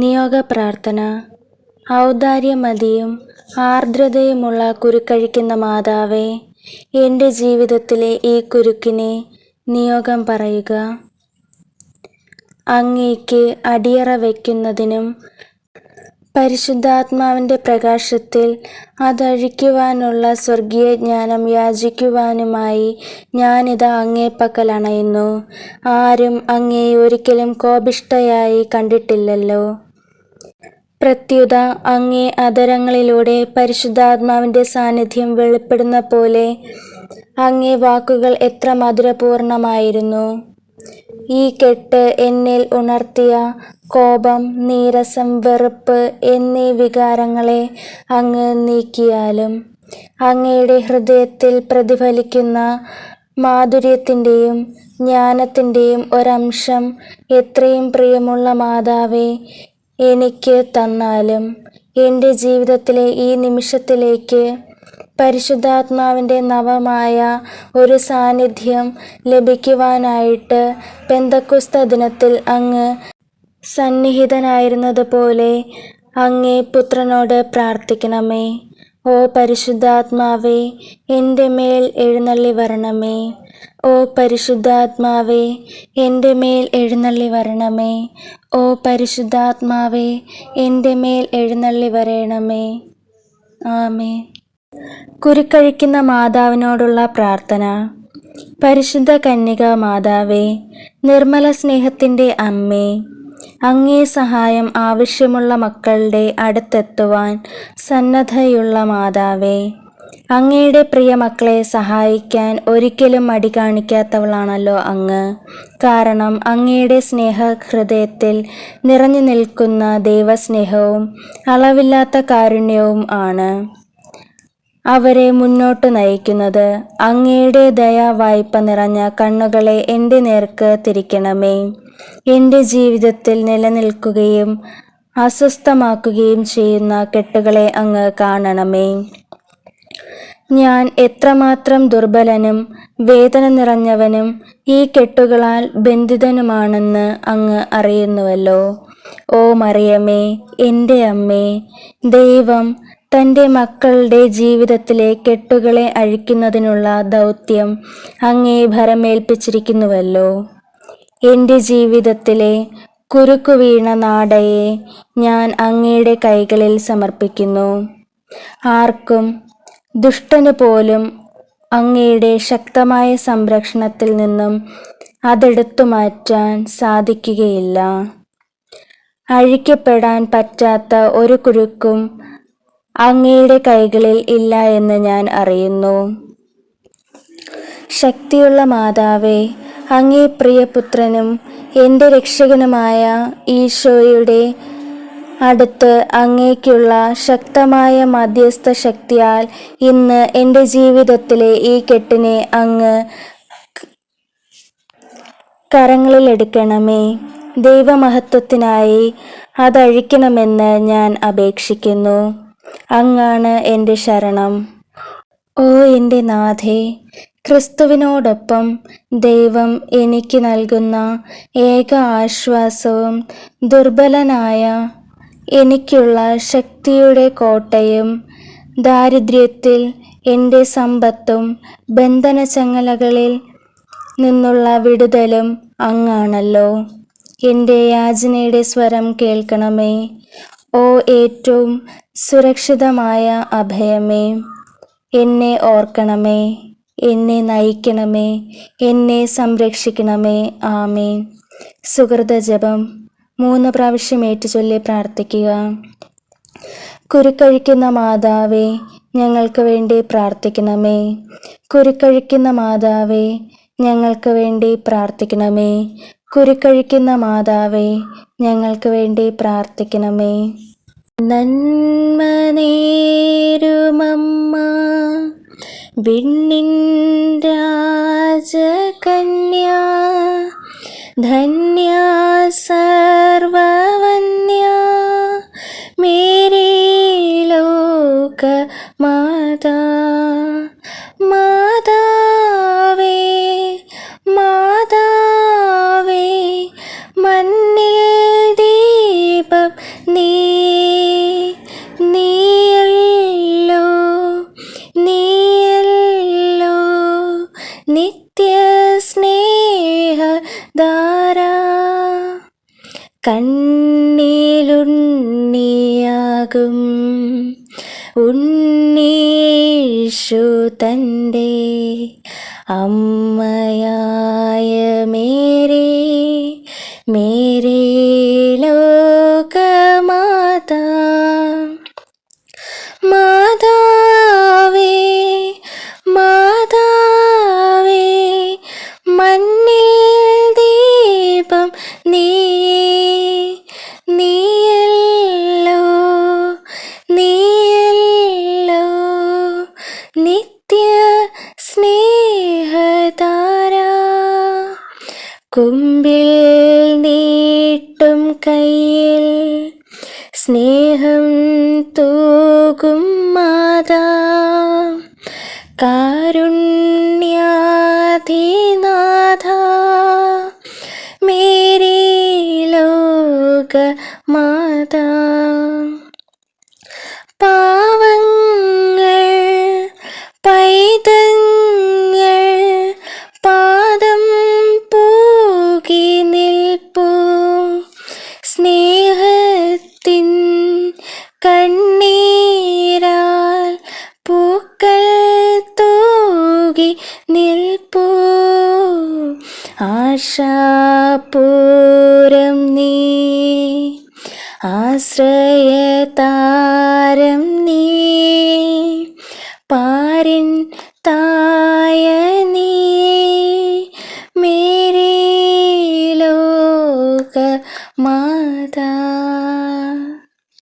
നിയോഗ പ്രാർത്ഥന ഔദാര്യമതിയും ആർദ്രതയുമുള്ള കുരുക്കഴിക്കുന്ന മാതാവേ എന്റെ ജീവിതത്തിലെ ഈ കുരുക്കിനെ നിയോഗം പറയുക. അങ്ങേക്ക് അടിയറ വയ്ക്കുന്നതിനും പരിശുദ്ധാത്മാവിന്റെ പ്രകാശത്തിൽ അതഴിക്കുവാനുള്ള സ്വർഗീയ ജ്ഞാനം യാചിക്കുവാനുമായി ഞാനിത് അങ്ങേ പക്കൽ അണയുന്നു. ആരും അങ്ങേ ഒരിക്കലും കോപിഷ്ടയായി കണ്ടിട്ടില്ലല്ലോ. പ്രത്യുത അങ്ങേ അതരങ്ങളിലൂടെ പരിശുദ്ധാത്മാവിന്റെ സാന്നിധ്യം വെളിപ്പെടുന്ന പോലെ അങ്ങേ വാക്കുകൾ എത്ര മധുരപൂർണമായിരുന്നു. ഈ കെട്ട് എന്നിൽ ഉണർത്തിയ കോപം നീരസം വെറുപ്പ് എന്നീ വികാരങ്ങളെ അങ്ങ് നീക്കിയാലും അങ്ങയുടെ ഹൃദയത്തിൽ പ്രതിഫലിക്കുന്ന മാധുര്യത്തിന്റെയും ജ്ഞാനത്തിന്റെയും ഒരംശം എത്രയും പ്രിയമുള്ള മാതാവേ എനിക്ക് തന്നാലും എന്റെ ജീവിതത്തിലെ ഈ നിമിഷത്തിലേക്ക് പരിശുദ്ധാത്മാവിന്റെ നവമായ ഒരു സാന്നിധ്യം ലഭിക്കുവാനായിട്ട് പെന്തക്കുസ്ത ദിനത്തിൽ അങ്ങ് സന്നിഹിതനായിരുന്നതുപോലെ അങ്ങേ പുത്രനോട് പ്രാർത്ഥിക്കണമേ. ഓ പരിശുദ്ധാത്മാവേ എന്റെ മേൽ എഴുന്നള്ളി വരണമേ. ഓ പരിശുദ്ധാത്മാവേ എന്റെ മേൽ എഴുന്നള്ളി വരണമേ. ഓ പരിശുദ്ധാത്മാവേ എന്റെ മേൽ എഴുന്നള്ളി വരണമേ. ആമേ കുരുക്കഴിക്കുന്ന മാതാവിനോടുള്ള പ്രാർത്ഥന. പരിശുദ്ധ കന്യക മാതാവേ നിർമ്മല സ്നേഹത്തിന്റെ അമ്മേ അങ്ങേ സഹായം ആവശ്യമുള്ള മക്കളുടെ അടുത്തെത്തുവാൻ സന്നദ്ധയുള്ള മാതാവേ അങ്ങയുടെ പ്രിയ മക്കളെ സഹായിക്കാൻ ഒരിക്കലും മടി കാണിക്കാത്തവളാണല്ലോ അങ്ങ്. കാരണം അങ്ങയുടെ സ്നേഹ ഹൃദയത്തിൽ നിറഞ്ഞു നിൽക്കുന്ന ദൈവസ്നേഹവും അളവില്ലാത്ത കാരുണ്യവും ആണ്. അവരെ മുന്നോട്ട് നയിക്കുന്നത്. അങ്ങയുടെ ദയാ വായ്പ നിറഞ്ഞ കണ്ണുകളെ എന്റെ നേർക്ക് തിരിക്കണമേ. എന്റെ ജീവിതത്തിൽ നിലനിൽക്കുകയും അസ്വസ്ഥമാക്കുകയും ചെയ്യുന്ന കെട്ടുകളെ അങ്ങ് കാണണമേ. ഞാൻ എത്രമാത്രം ദുർബലനും വേദന നിറഞ്ഞവനും ഈ കെട്ടുകളാൽ ബന്ധിതനുമാണെന്ന് അങ്ങ് അറിയുന്നുവല്ലോ. ഓ മറിയമേ എന്റെ അമ്മേ ദൈവം തന്റെ മക്കളുടെ ജീവിതത്തിലെ കെട്ടുകളെ അഴിക്കുന്നതിനുള്ള ദൗത്യം അങ്ങേ ഭരമേൽപ്പിച്ചിരിക്കുന്നുവല്ലോ. എന്റെ ജീവിതത്തിലെ കുരുക്കു വീണ നാടയെ ഞാൻ അങ്ങയുടെ കൈകളിൽ സമർപ്പിക്കുന്നു. ആർക്കും ദുഷ്ടന് പോലും അങ്ങയുടെ ശക്തമായ സംരക്ഷണത്തിൽ നിന്നും അതെടുത്തു മാറ്റാൻ സാധിക്കുകയില്ല. അഴിക്കപ്പെടാൻ പറ്റാത്ത ഒരു കുരുക്കും അങ്ങയുടെ കൈകളിൽ ഇല്ല എന്ന് ഞാൻ അറിയുന്നു. ശക്തിയുള്ള മാതാവേ അങ്ങേ പ്രിയപുത്രനും എന്റെ രക്ഷകനുമായ ഈശോയുടെ അടുത്ത് അങ്ങേക്കുള്ള ശക്തമായ മധ്യസ്ഥ ശക്തിയാൽ ഇന്ന് എന്റെ ജീവിതത്തിലെ ഈ കെട്ടിനെ അങ്ങ് കരങ്ങളിലെടുക്കണമേ ദൈവമഹത്വത്തിനായി അതഴിക്കണമെന്ന് ഞാൻ അപേക്ഷിക്കുന്നു. അങ്ങാണ് എന്റെ ശരണം. ഓ എന്റെ നാഥേ ക്രിസ്തുവിനോടൊപ്പം ദൈവം എനിക്ക് നൽകുന്ന ഏക ആശ്വാസവും ദുർബലനായ എനിക്കുള്ള ശക്തിയുടെ കോട്ടയും ദാരിദ്ര്യത്തിൽ എന്റെ സമ്പത്തും ബന്ധനചങ്ങലകളിൽ നിന്നുള്ള വിടുതലും അങ്ങാണല്ലോ. എന്റെ യാചനയുടെ സ്വരം കേൾക്കണമേ. ഓ ഏറ്റവും സുരക്ഷിതമായ അഭയമേ എന്നെ ഓർക്കണമേ എന്നെ നയിക്കണമേ എന്നെ സംരക്ഷിക്കണമേ ആമേൻ. സുഹൃത ജപം മൂന്ന് പ്രാവശ്യം ഏറ്റുചൊല്ലി പ്രാർത്ഥിക്കുക. കുരുക്കഴിക്കുന്ന മാതാവേ ഞങ്ങൾക്ക് വേണ്ടി പ്രാർത്ഥിക്കണമേ. കുരുക്കഴിക്കുന്ന മാതാവേ ഞങ്ങൾക്ക് വേണ്ടി പ്രാർത്ഥിക്കണമേ. കുരുക്കഴിക്കുന്ന മാതാവേ ഞങ്ങൾക്ക് വേണ്ടി പ്രാർത്ഥിക്കണമേ. നന്മ നേരുമമ്മ വിണ്ണിൻ രാജകന്യ ധന്യ മേരീ ലോക കണ്ണിലുണ്ണിയാകും ഉണ്ണീഷു തന്റെ അമ്മയായ മേരെ മേരെ ലോകമാതാ. മാതാവേ മാതാവേ മണ്ണിൽ ദീപം നീ കുമ്പിൽ നീട്ടും കയ്യിൽ സ്നേഹം തൂകും മാതാ. കാരുണ്യാധിനാഥ മേരീ ലോക മാതാ ആശാപൂരം നീ ആശ്രയതാരം നീ പാരിൻ തായ